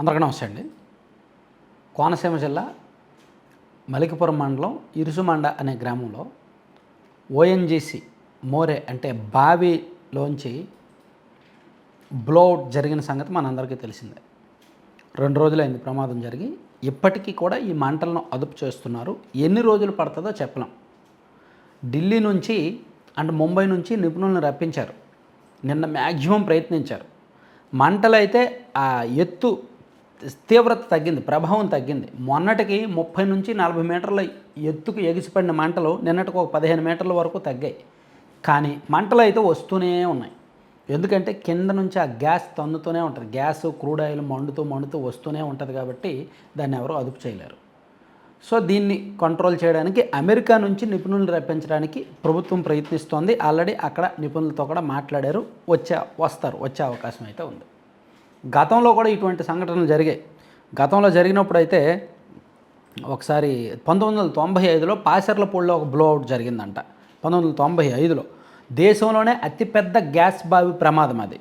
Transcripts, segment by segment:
అందరికీ నమస్తే అండి. కోనసీమ జిల్లా మలికిపురం మండలం ఇరుసుమండ అనే గ్రామంలో ఓఎన్జీసీ మోరే అంటే బావిలోంచి బ్లోఅవుట్ జరిగిన సంగతి మనందరికీ తెలిసిందే. రెండు రోజులైంది ప్రమాదం జరిగి ఇప్పటికీ కూడా ఈ మంటలను అదుపు చేస్తున్నారు. ఎన్ని రోజులు పడుతుందో చెప్పలేం. ఢిల్లీ నుంచి అండ్ ముంబై నుంచి నిపుణులను రప్పించారు. నిన్న మ్యాక్సిమం ప్రయత్నించారు. మంటలైతే ఆ ఎత్తు తీవ్రత తగ్గింది ప్రభావం తగ్గింది. మొన్నటికి ముప్పై నుంచి నలభై మీటర్ల ఎత్తుకు ఎగిసిపడిన మంటలు నిన్నటికి ఒక పదిహేను మీటర్ల వరకు తగ్గాయి. కానీ మంటలు అయితే వస్తూనే ఉన్నాయి. ఎందుకంటే కింద నుంచి ఆ గ్యాస్ తన్నుతూనే ఉంటుంది. గ్యాస్ క్రూడ్ ఆయిల్ మండుతూ మండుతూ వస్తూనే ఉంటుంది కాబట్టి దాన్ని ఎవరు అదుపు చేయలేరు. సో దీన్ని కంట్రోల్ చేయడానికి అమెరికా నుంచి నిపుణులను రప్పించడానికి ప్రభుత్వం ప్రయత్నిస్తోంది. ఆల్రెడీ అక్కడ నిపుణులతో కూడా మాట్లాడారు. వచ్చే వస్తారు వచ్చే అవకాశం అయితే ఉంది. గతంలో కూడా ఇటువంటి సంఘటనలు జరిగాయి. గతంలో జరిగినప్పుడు అయితే ఒకసారి పంతొమ్మిది వందల తొంభై ఐదులో పాసర్లపూడిలో ఒక బ్లోఅవుట్ జరిగిందంట. పంతొమ్మిది వందల తొంభై ఐదులో. దేశంలోనే అతిపెద్ద గ్యాస్ బావి ప్రమాదం అది.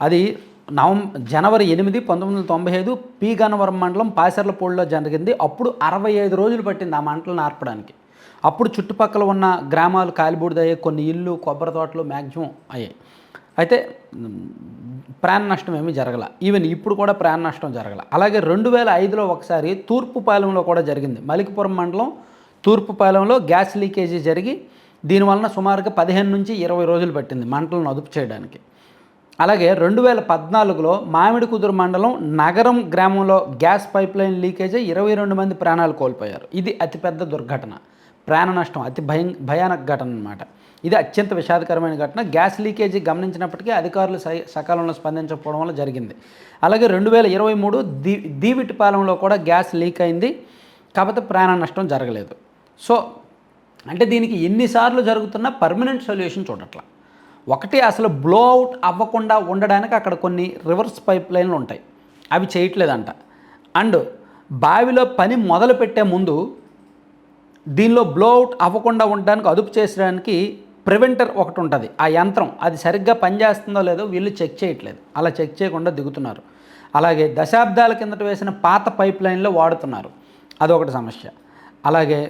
అది నవం జనవరి ఎనిమిది పంతొమ్మిది వందల తొంభై ఐదు పి గన్నవరం మండలం పాసర్లపూడిలో జరిగింది. అప్పుడు అరవై ఐదు రోజులు పట్టింది ఆ మంటలను ఆర్పడానికి అప్పుడు చుట్టుపక్కల ఉన్న గ్రామాలు కాలిబూడిదయ్యాయి కొన్ని ఇల్లు కొబ్బరి తోటలు మ్యాక్సిమం అయ్యాయి. అయితే ప్రాణ నష్టం ఏమీ జరగల. ఈవెన్ ఇప్పుడు కూడా ప్రాణ నష్టం జరగల. అలాగే రెండు వేల ఐదులో ఒకసారి తూర్పుపాలెంలో కూడా జరిగింది. మలికిపురం మండలం తూర్పుపాలెంలో గ్యాస్ లీకేజీ జరిగి దీనివలన సుమారుగా పదిహేను నుంచి ఇరవై రోజులు పట్టింది మంటలను అదుపు చేయడానికి. అలాగే రెండు వేల పద్నాలుగులో మామిడి కుదురు మండలం నగరం గ్రామంలో గ్యాస్ పైప్ లైన్ లీకేజ్ ఇరవై రెండు మంది ప్రాణాలు కోల్పోయారు. ఇది అతిపెద్ద దుర్ఘటన. ప్రాణ నష్టం అతి భయం భయానక ఘటన అనమాట ఇది అత్యంత విషాదకరమైన ఘటన. గ్యాస్ లీకేజీ గమనించినప్పటికీ అధికారులు సై సకాలంలో స్పందించకపోవడం వల్ల జరిగింది. అలాగే రెండు వేల ఇరవై మూడు దీ దీవిటిపాలెంలో కూడా గ్యాస్ లీక్ అయింది. కాకపోతే ప్రాణ నష్టం జరగలేదు. సో అంటే దీనికి ఎన్నిసార్లు జరుగుతున్న పర్మనెంట్ సొల్యూషన్ చూడట్ల. ఒకటి అసలు బ్లో అవుట్ అవ్వకుండా ఉండడానికి అక్కడ కొన్ని రివర్స్ పైప్ లైన్లు ఉంటాయి. అవి చేయట్లేదంట. అండ్ బావిలో పని మొదలు పెట్టే ముందు దీనిలో బ్లోఅవుట్ అవ్వకుండా ఉండడానికి అదుపు చేసడానికి ప్రివెంటర్ ఒకటి ఉంటుంది ఆ యంత్రం అది సరిగ్గా పనిచేస్తుందో లేదో వీళ్ళు చెక్ చేయట్లేదు. అలా చెక్ చేయకుండా దిగుతున్నారు. అలాగే దశాబ్దాల కిందట వేసిన పాత పైప్ లైన్లో వాడుతున్నారు. అదొకటి సమస్య. అలాగే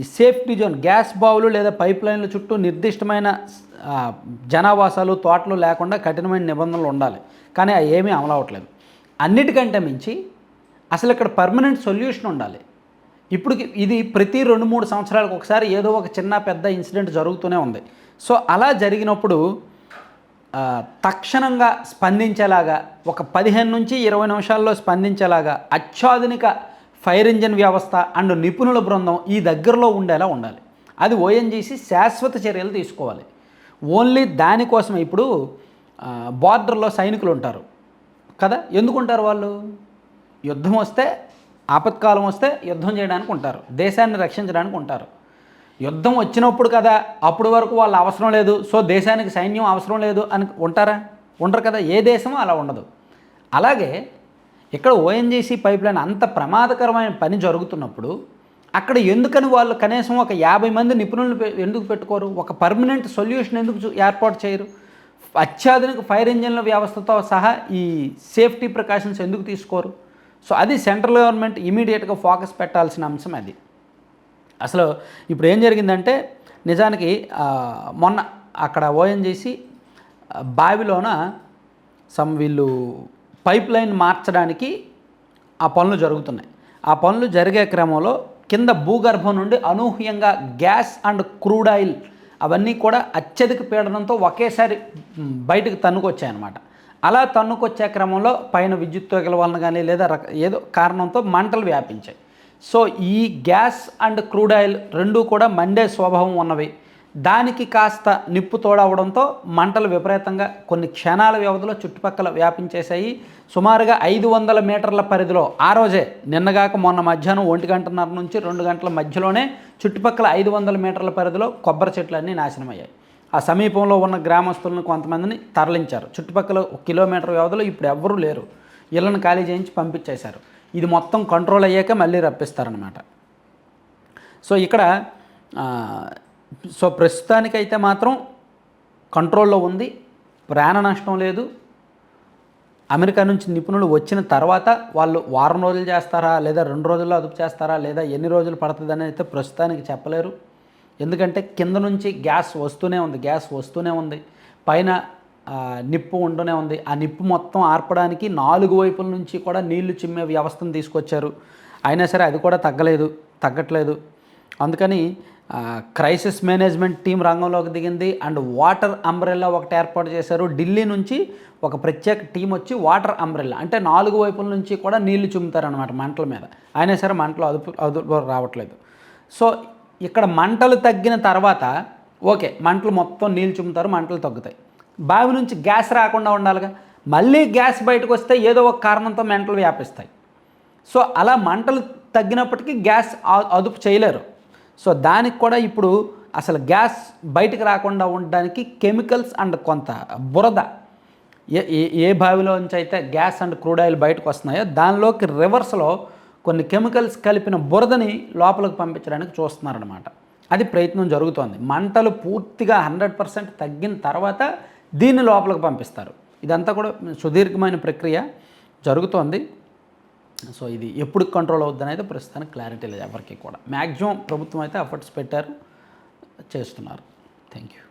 ఈ సేఫ్టీ జోన్ గ్యాస్ బావులు లేదా పైప్ లైన్ల చుట్టూ నిర్దిష్టమైన జనావాసాలు తోటలు లేకుండా కఠినమైన నిబంధనలు ఉండాలి. కానీ అవి ఏమీ అమలవట్లేదు అన్నిటికంటే మించి అసలు ఇక్కడ పర్మనెంట్ సొల్యూషన్ ఉండాలి. ఇప్పుడు ఇది ప్రతి రెండు మూడు సంవత్సరాలకు ఒకసారి ఏదో ఒక చిన్న పెద్ద ఇన్సిడెంట్ జరుగుతూనే ఉంది. సో అలా జరిగినప్పుడు తక్షణంగా స్పందించేలాగా ఒక పదిహేను నుంచి ఇరవై నిమిషాల్లో స్పందించేలాగా అత్యాధునిక ఫైర్ ఇంజిన్ వ్యవస్థ అండ్ నిపుణుల బృందం ఈ దగ్గరలో ఉండేలా ఉండాలి. అది ఓఎన్జీసీ శాశ్వత చర్యలు తీసుకోవాలి. ఓన్లీ దానికోసం ఇప్పుడు బార్డర్లో సైనికులు ఉంటారు. కదా? ఎందుకు ఉంటారు వాళ్ళు? యుద్ధం వస్తే ఆపత్కాలం వస్తే యుద్ధం చేయడానికి ఉంటారు. దేశాన్ని రక్షించడానికి ఉంటారు. యుద్ధం వచ్చినప్పుడు కదా అప్పుడు వరకు వాళ్ళ అవసరం లేదు. సో దేశానికి సైన్యం అవసరం లేదు అని ఉంటారా? ఉండరు కదా ఏ దేశమో అలా ఉండదు. అలాగే ఇక్కడ ఓఎన్జీసీ పైప్ లైన్ అంత ప్రమాదకరమైన పని జరుగుతున్నప్పుడు అక్కడ ఎందుకని వాళ్ళు కనీసం ఒక యాభై మంది నిపుణులను ఎందుకు పెట్టుకోరు? ఒక పర్మనెంట్ సొల్యూషన్ ఎందుకు ఏర్పాటు చేయరు? అత్యాధునిక ఫైర్ ఇంజిన్ల వ్యవస్థతో సహా ఈ సేఫ్టీ ప్రికాషన్స్ ఎందుకు తీసుకోరు? సో అది సెంట్రల్ గవర్నమెంట్ ఇమీడియట్గా ఫోకస్ పెట్టాల్సిన అంశం అది. అసలు ఇప్పుడు ఏం జరిగిందంటే నిజానికి మొన్న అక్కడ ఓఎన్జీసీ బావిలోన సమ్ వీళ్ళు పైప్ లైన్ మార్చడానికి ఆ పనులు జరుగుతున్నాయి. ఆ పనులు జరిగే క్రమంలో కింద భూగర్భం నుండి అనూహ్యంగా గ్యాస్ అండ్ క్రూడ్ ఆయిల్ అవన్నీ కూడా అత్యధిక పీడనంతో ఒకేసారి బయటకు తన్నుకొచ్చాయన్నమాట. అలా తన్నుకొచ్చే క్రమంలో పైన విద్యుత్ తీగల వలన కానీ లేదా రక ఏదో కారణంతో మంటలు వ్యాపించాయి. సో ఈ గ్యాస్ అండ్ క్రూడ్ ఆయిల్ రెండూ కూడా మండే స్వభావం ఉన్నవి. దానికి కాస్త నిప్పు తోడవడంతో మంటలు విపరీతంగా కొన్ని క్షణాల వ్యవధిలో చుట్టుపక్కల వ్యాపించేశాయి. సుమారుగా ఐదు వందల మీటర్ల పరిధిలో ఆ రోజే నిన్నగాక మొన్న మధ్యాహ్నం ఒంటి గంటన్నర నుంచి రెండు గంటల మధ్యలోనే చుట్టుపక్కల ఐదు వందల మీటర్ల పరిధిలో కొబ్బరి చెట్లన్నీ నాశనమయ్యాయి. ఆ సమీపంలో ఉన్న గ్రామస్తులను కొంతమందిని తరలించారు. చుట్టుపక్కల ఒక కిలోమీటర్ వ్యవధిలో ఇప్పుడు ఎవ్వరూ లేరు. ఇళ్ళను ఖాళీ చేయించి పంపించేశారు. ఇది మొత్తం కంట్రోల్ అయ్యాక మళ్ళీ రప్పిస్తారనమాట సో ఇక్కడ సో ప్రస్తుతానికైతే మాత్రం కంట్రోల్లో ఉంది. ప్రాణ నష్టం లేదు. అమెరికా నుంచి నిపుణులు వచ్చిన తర్వాత వాళ్ళు వారం రోజులు చేస్తారా లేదా రెండు రోజుల్లో అదుపు చేస్తారా లేదా ఎన్ని రోజులు పడుతుందని అయితే ప్రస్తుతానికి చెప్పలేరు. ఎందుకంటే కింద నుంచి గ్యాస్ వస్తూనే ఉంది గ్యాస్ వస్తూనే ఉంది. పైన నిప్పు ఉంటూనే ఉంది. ఆ నిప్పు మొత్తం ఆర్పడానికి నాలుగు వైపుల నుంచి కూడా నీళ్ళు చిమ్మే వ్యవస్థను తీసుకొచ్చారు. అయినా సరే అది కూడా తగ్గలేదు తగ్గట్లేదు. అందుకని క్రైసిస్ మేనేజ్మెంట్ టీం రంగంలోకి దిగింది. అండ్ వాటర్ అంబ్రెల్లా ఒకటి ఏర్పాటు చేశారు. ఢిల్లీ నుంచి ఒక ప్రత్యేక టీం వచ్చి వాటర్ అంబ్రెల్లా అంటే నాలుగు వైపుల నుంచి కూడా నీళ్ళు చుమ్ముతారనమాట మంటల మీద. అయినా సరే మంటలు అదుపు అదుపు రావట్లేదు. సో ఇక్కడ మంటలు తగ్గిన తర్వాత ఓకే మంటలు మొత్తం నీళ్ళు చుమ్ముతారు మంటలు తగ్గుతాయి. బావి నుంచి గ్యాస్ రాకుండా ఉండాలిగా. మళ్ళీ గ్యాస్ బయటకు వస్తే ఏదో ఒక కారణంతో మంటలు వ్యాపిస్తాయి. సో అలా మంటలు తగ్గినప్పటికీ గ్యాస్ అదుపు చేయలేరు. సో దానికి కూడా ఇప్పుడు అసలు గ్యాస్ బయటకు రాకుండా ఉండడానికి కెమికల్స్ అండ్ కొంత బురద ఏ ఏ- ఏ బావిలో నుంచి అయితే గ్యాస్ అండ్ క్రూడ్ ఆయిల్ బయటకు వస్తున్నాయో దానిలోకి రివర్స్లో కొన్ని కెమికల్స్ కలిపిన బురదని లోపలికి పంపించడానికి చూస్తున్నారనమాట అది ప్రయత్నం జరుగుతోంది. మంటలు పూర్తిగా హండ్రెడ్ పర్సెంట్ తగ్గిన తర్వాత దీన్ని లోపలికి పంపిస్తారు. ఇదంతా కూడా సుదీర్ఘమైన ప్రక్రియ జరుగుతోంది. సో ఇది ఎప్పుడు కంట్రోల్ అవుద్ది అనేది ప్రస్తుతానికి క్లారిటీ లేదు ఎవరికి కూడా. మ్యాక్సిమం ప్రభుత్వం అయితే ఎఫర్ట్స్ పెట్టారు చేస్తున్నారు. Thank you